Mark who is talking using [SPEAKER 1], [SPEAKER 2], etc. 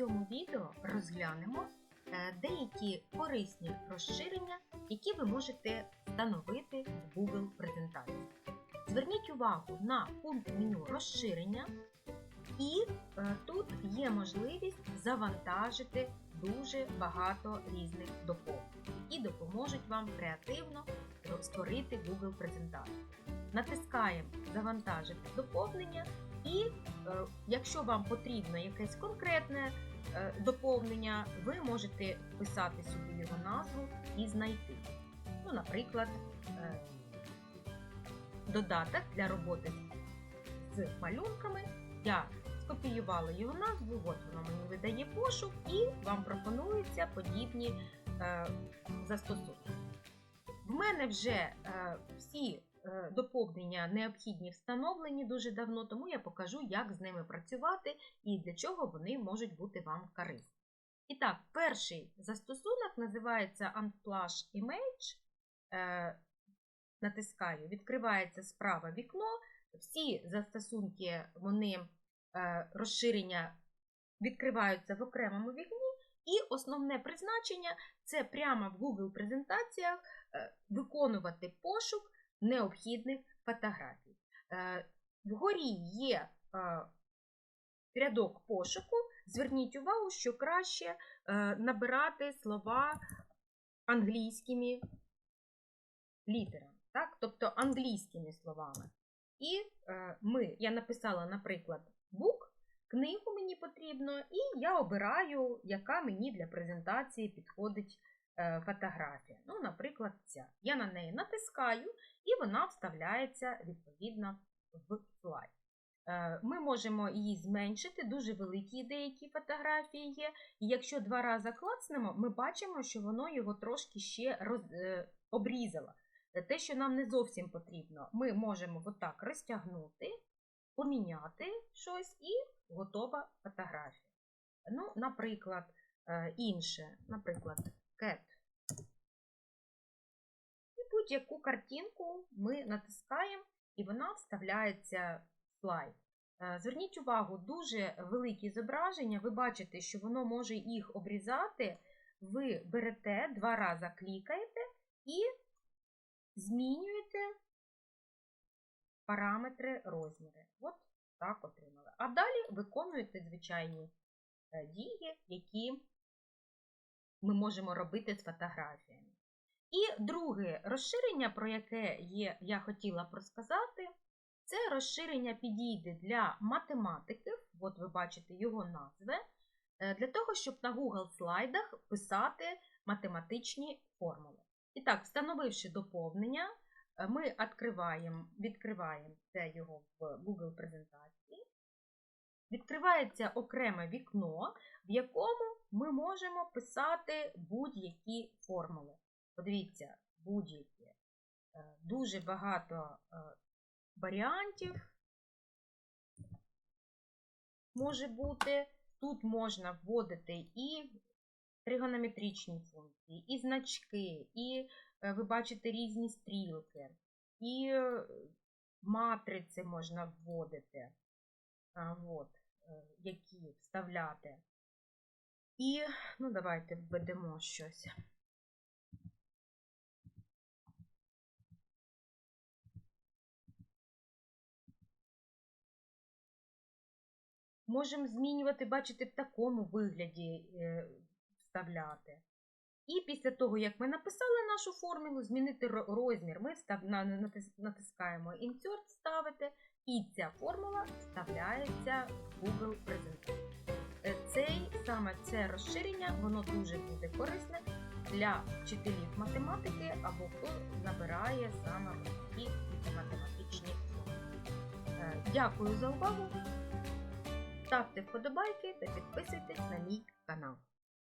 [SPEAKER 1] цьому відео розглянемо е, деякі корисні розширення, які ви можете встановити в Google презентації. Зверніть увагу на пункт меню розширення, і е, тут є можливість завантажити дуже багато різних доповнень, які допоможуть вам креативно створити Google презентацію. Натискаємо Завантажити доповнення і е, якщо вам потрібно якесь конкретне доповнення, ви можете вписати сюди його назву і знайти. Ну, наприклад, е, додаток для роботи з малюнками. Я скопіювала його назву, от воно мені видає пошук, і вам пропонуються подібні е, застосунки. В мене вже е, всі е, доповнення необхідні встановлені дуже давно, тому я покажу, як з ними працювати і для чого вони можуть бути вам корисні. І так, перший застосунок називається Unsplash Image. Е, натискаю, відкривається справа вікно. Всі застосунки, вони е, розширення відкриваються в окремому вікні. І основне призначення це прямо в Google презентаціях е, виконувати пошук необхідних фотографій. Е, Вгорі є е, рядок пошуку. Зверніть увагу, що краще набирати слова англійськими літерами, так? тобто англійськими словами. І ми, я написала, наприклад, book, книгу мені потрібно, і я обираю, яка мені для презентації підходить е, фотографія. Ну, наприклад, ця. Я на неї натискаю, вона вставляється відповідно в слайд. Е, ми можемо її зменшити, дуже великі деякі фотографії є. І якщо два рази клацнемо, ми бачимо, що воно його трошки ще роз... Е, обрізало. Те, що нам не зовсім потрібно, ми можемо отак розтягнути, поміняти щось і готова фотографія. Ну, Наприклад, інше, наприклад, cat. Будь-яку картинку ми натискаємо, і вона вставляється в слайд. Зверніть увагу, дуже великі зображення, ви бачите, що воно може їх обрізати. Ви берете, два рази клікаєте і змінюєте параметри розміри. От так отримали. А далі виконуєте звичайні е, дії, які ми можемо робити з фотографіями. І друге розширення, про яке є, я хотіла розказати, це розширення підійде для математиків, от ви бачите його назви, е, для того, щоб на Google слайдах писати математичні формули. І так, встановивши доповнення, е, ми відкриваємо, відкриваємо це його в Google презентації. Відкривається окреме вікно, в якому ми можемо писати будь-які формули. Подивіться, будь-які. Е, дуже багато е, варіантів може бути. Тут можна вводити і тригонометричні функції, і значки, і е, ви бачите різні стрілки, і матриці можна вводити, от, які вставляти. І, ну, давайте введемо щось. Можемо змінювати, бачите, в такому вигляді е, вставляти. І після того, як ми написали нашу формулу, змінити розмір, ми натискаємо Insert вставити, і ця формула вставляється в Google презентацію. Е, цей, саме це розширення, воно дуже буде корисне для вчителів математики або хто набирає саме такі математичні формули. Е, дякую за увагу! Ставте вподобайки та підписуйтесь на мій канал.